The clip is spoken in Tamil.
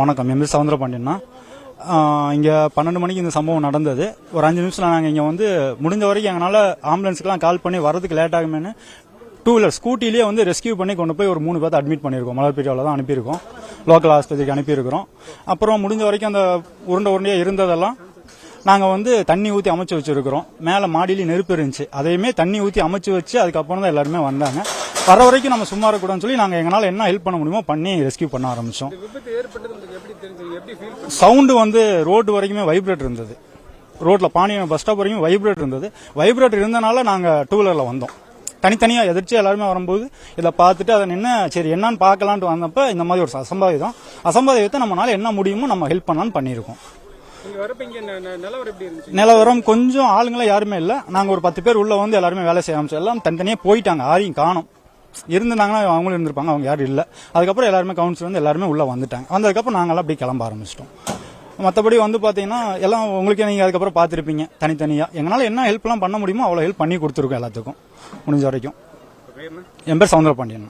வணக்கம். என் பேர் சவுந்தரபாண்டியன்னா. இங்கே பன்னெண்டு மணிக்கு இந்த சம்பவம் நடந்தது. ஒரு அஞ்சு நிமிஷத்தில் நாங்கள் இங்கே வந்து முடிஞ்ச வரைக்கும் எங்களால் ஆம்புலன்ஸுக்கெலாம் கால் பண்ணி வரதுக்கு லேட் ஆகுமேனு டூ வீலர் ஸ்கூட்டிலேயே வந்து ரெஸ்கியூ பண்ணி கொண்டு போய் ஒரு மூணு பேர்த்த அட்மிட் பண்ணியிருக்கோம். மலர்பீரியாவில் தான் அனுப்பியிருக்கோம். லோக்கல் ஆஸ்பத்திரிக்கு அனுப்பியிருக்கிறோம். அப்புறம் முடிஞ்ச வரைக்கும் அந்த உருண்டை உருண்டையாக இருந்ததெல்லாம் நாங்கள் வந்து தண்ணி ஊற்றி அமைச்சு வச்சுருக்கிறோம். மேலே மாடியிலேயே நெருப்பு இருந்துச்சு. அதையுமே தண்ணி ஊற்றி அமைச்சு வச்சு அதுக்கப்புறம் தான் எல்லாருமே வந்தாங்க. வர வரைக்கும் நம்ம சும்மா இருக்கக்கூடாதுன்னு சொல்லி நாங்கள் எங்களால் என்ன ஹெல்ப் பண்ண முடியுமோ பண்ணி ரெஸ்கியூ பண்ண ஆரம்பித்தோம் சவுண்டு வந்து ரோடு வரைக்குமே வைப்ரேட் இருந்தது. ரோட்ல பாணியம் பஸ் ஸ்டாப் வரைக்கும் வைப்ரேட் இருந்தது. வைப்ரேட் இருந்தனால நாங்கள் டூ வீலரில் வந்தோம். தனித்தனியாக எதிர்த்து எல்லாருமே வரும்போது இதை பார்த்துட்டு அதை நின்று சரி என்னன்னு பார்க்கலான்ட்டு வந்தப்ப இந்த மாதிரி ஒரு அசம்பாவிதம். அசம்பாவிதத்தை நம்மளால என்ன முடியுமோ நம்ம ஹெல்ப் பண்ணலான்னு பண்ணியிருக்கோம். நிலவரம் கொஞ்சம் ஆளுங்களே யாருமே இல்லை. நாங்கள் ஒரு பத்து பேர் உள்ள வந்து எல்லாருமே வேலை செய்ய ஆரம்பிச்சோம். எல்லாம் தனித்தனியாக போயிட்டாங்க. யாரையும் காணும். இருந்திருந்தாங்கன்னா அவங்களும் இருந்திருப்பாங்க அவங்க யாரும் இல்லை. அதுக்கப்புறம் எல்லாருமே கவுன்சில் வந்து எல்லாருமே உள்ள வந்துட்டாங்க. வந்ததுக்கப்புறம் நாங்களாம் அப்படியே கிளம்ப ஆரம்பிச்சிட்டோம். மற்றபடி வந்து பார்த்தீங்கன்னா எல்லாம் உங்களுக்கு நீங்கள் அதுக்கப்புறம் பார்த்துருப்பீங்க தனித்தனியாக எங்களால் என்ன ஹெல்ப்லாம் பண்ண முடியுமோ அவ்வளோ ஹெல்ப் பண்ணி கொடுத்துருக்கோம் எல்லாத்துக்கும். முடிஞ்ச வரைக்கும். பேர் என் பேர் சவுந்தரபாண்டியன்.